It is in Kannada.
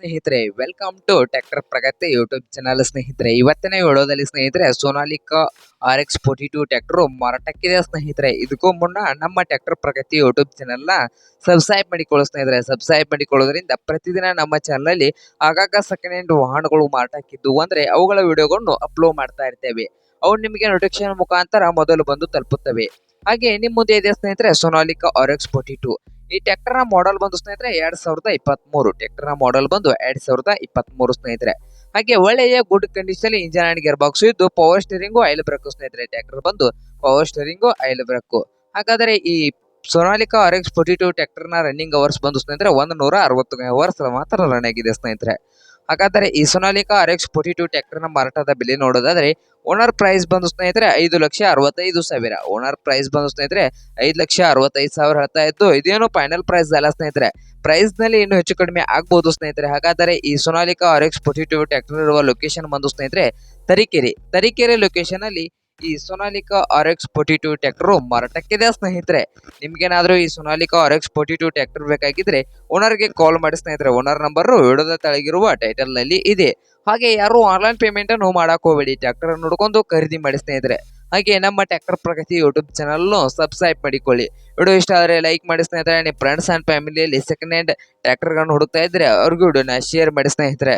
ಸ್ನೇಹಿತರೆ welcome to tractor Pragati YouTube channel ಸ್ನೇಹಿತರೆ. ಇವತ್ತಿನ ವಿಡಿಯೋದಲ್ಲಿ ಸ್ನೇಹಿತರೆ Sonalika R X forty two tractor ಮಾರಾಟಕ್ಕಿದೆ ಸ್ನೇಹಿತರೆ. ಇದಕ್ಕೂ ಮುನ್ನ ನಮ್ಮ ಟ್ರ್ಯಾಕ್ಟರ್ ಪ್ರಗತಿ ಯೂಟ್ಯೂಬ್ ಚಾನಲ್ನ ಸಬ್ಸ್ಕ್ರೈಬ್ ಮಾಡಿಕೊಳ್ಳೋ ಸ್ನೇಹಿತರೆ. ಸಬ್ಸ್ಕ್ರೈಬ್ ಮಾಡಿಕೊಳ್ಳೋದ್ರಿಂದ ಪ್ರತಿದಿನ ನಮ್ಮ ಚಾನಲಲ್ಲಿ ಆಗಾಗ ಸೆಕೆಂಡ್ ಹ್ಯಾಂಡ್ ವಾಹನಗಳು ಮಾರಾಟಕ್ಕಿದ್ದು. ಅಂದ್ರೆ ಅವುಗಳ ವಿಡಿಯೋಗಳನ್ನು ಅಪ್ಲೋಡ್ ಮಾಡ್ತಾ ಇರ್ತೇವೆ. ಅವು ನಿಮಗೆ ನೋಟಿಫಿಕೇಶನ್ ಮುಖಾಂತರ ಮೊದಲು ಬಂದು ತಲುಪುತ್ತವೆ. ಹಾಗೆ ನಿಮ್ಮ ಮುಂದೆ ಇದೆ ಸ್ನೇಹಿತರೆ Sonalika R X forty two ಈ ಟ್ರ್ಯಾಕ್ಟರ್ನ ಮಾಡೆಲ್ ಬಂದು ಸ್ನೇಹಿತರೆ ಎರಡ್ ಸಾವಿರದ ಇಪ್ಪತ್ತ್ ಮೂರು ಟ್ರ್ಯಾಕ್ಟರ್ ಮಾಡೆಲ್ ಬಂದು ಎರಡ್ ಸಾವಿರದ ಇಪ್ಪತ್ತ್ ಮೂರು ಸ್ನೇಹಿತರೆ. ಹಾಗೆ ಒಳ್ಳೆಯ good condition engine and gear box ಇದ್ದು ಪವರ್ ಸ್ಟೀರಿಂಗು ಆಯಿಲ್ ಬ್ರೇಕ್ ಸ್ನೇಹಿತರೆ ಟ್ರ್ಯಾಕ್ಟರ್ ಬಂದು ಪವರ್ ಸ್ಟೀರಿಂಗು ಆಯಿಲ್ ಬ್ರೇಕ್ ಹಾಗಾದ್ರೆ ಈ Sonalika R X forty two tractor running hours ಬಂದು ಸ್ನೇಹಿತರೆ ಒಂದು ನೂರ ಅರವತ್ತು ಅವರ್ಸ್ ಮಾತ್ರ ರನ್ ಆಗಿದೆ ಸ್ನೇಹಿತರೆ. ಹಾಗಾದರೆ ಈ Sonalika R X forty two ಟ್ರ್ಯಾಕ್ಟರ್ನ ಮಾರಾಟದ ಬೆಲೆ ನೋಡೋದಾದ್ರೆ ಓನರ್ ಪ್ರೈಸ್ ಬಂದು ಸ್ನೇಹಿತರೆ ಐದು ಲಕ್ಷ ಅರವತ್ತೈದು ಸಾವಿರ. ಓನರ್ ಪ್ರೈಸ್ ಬಂದು ಸ್ನೇಹಿತರೆ ಐದು ಲಕ್ಷ ಅರವತ್ತೈದು ಸಾವಿರ ಹೇಳ್ತಾ ಇತ್ತು ಇದೇನು ಫೈನಲ್ ಪ್ರೈಸ್ ಅಲ್ಲ ಸ್ನೇಹಿತರೆ. ಪ್ರೈಸ್ನಲ್ಲಿ ಇನ್ನೂ ಹೆಚ್ಚು ಕಡಿಮೆ ಆಗ್ಬಹುದು ಸ್ನೇಹಿತರೆ. ಹಾಗಾದರೆ ಈ Sonalika R X forty two tractor ಇರುವ ಲೊಕೇಶನ್ ಬಂದು ಸ್ನೇಹಿತರೆ ತರೀಕೆರೆ. ತರೀಕೆರೆ ಲೊಕೇಶನ್ ಅಲ್ಲಿ ಈ Sonalika R X forty two tractor ಮಾರಾಟಕ್ಕಿದೆ ಸ್ನೇಹಿತರೆ. ನಿಮ್ಗೇನಾದ್ರೂ ಈ Sonalika R X forty two tractor ಬೇಕಾಗಿದ್ರೆ ಓನರ್ಗೆ ಕಾಲ್ ಮಾಡಿ ಸ್ನೇಹಿತರೆ. ಓನರ್ ನಂಬರ್ ವಿಡಿಯೋದ ತಳಗಿರುವ ಟೈಟಲ್ನಲ್ಲಿ ಇದೆ. ಹಾಗೆ ಯಾರು ಆನ್ಲೈನ್ ಪೇಮೆಂಟ್ ಅನ್ನು ಮಾಡಕ್ ಹೋಗಬೇಡಿ. ಟ್ರ್ಯಾಕ್ಟರ್ ನೋಡ್ಕೊಂಡು ಖರೀದಿ ಮಾಡಿ ಸ್ನೇಹಿತರೆ. ಹಾಗೆ ನಮ್ಮ tractor Pragati YouTube channel subscribe ಮಾಡಿಕೊಳ್ಳಿ. ವಿಡಿಯೋ ಇಷ್ಟ ಆದರೆ ಲೈಕ್ ಮಾಡಿ ಸ್ನೇಹಿತರೆ. ನಿಮ್ಮ ಫ್ರೆಂಡ್ಸ್ ಅಂಡ್ ಫ್ಯಾಮಿಲಿಯಲ್ಲಿ ಸೆಕೆಂಡ್ ಹ್ಯಾಂಡ್ ಟ್ರ್ಯಾಕ್ಟರ್ಗಳನ್ನು ಹುಡುಕ್ತಾ ಇದ್ರೆ ಅವ್ರಿಗೂ ವಿಡಿಯೋನ ಶೇರ್ ಮಾಡಿ ಸ್ನೇಹಿತರೆ.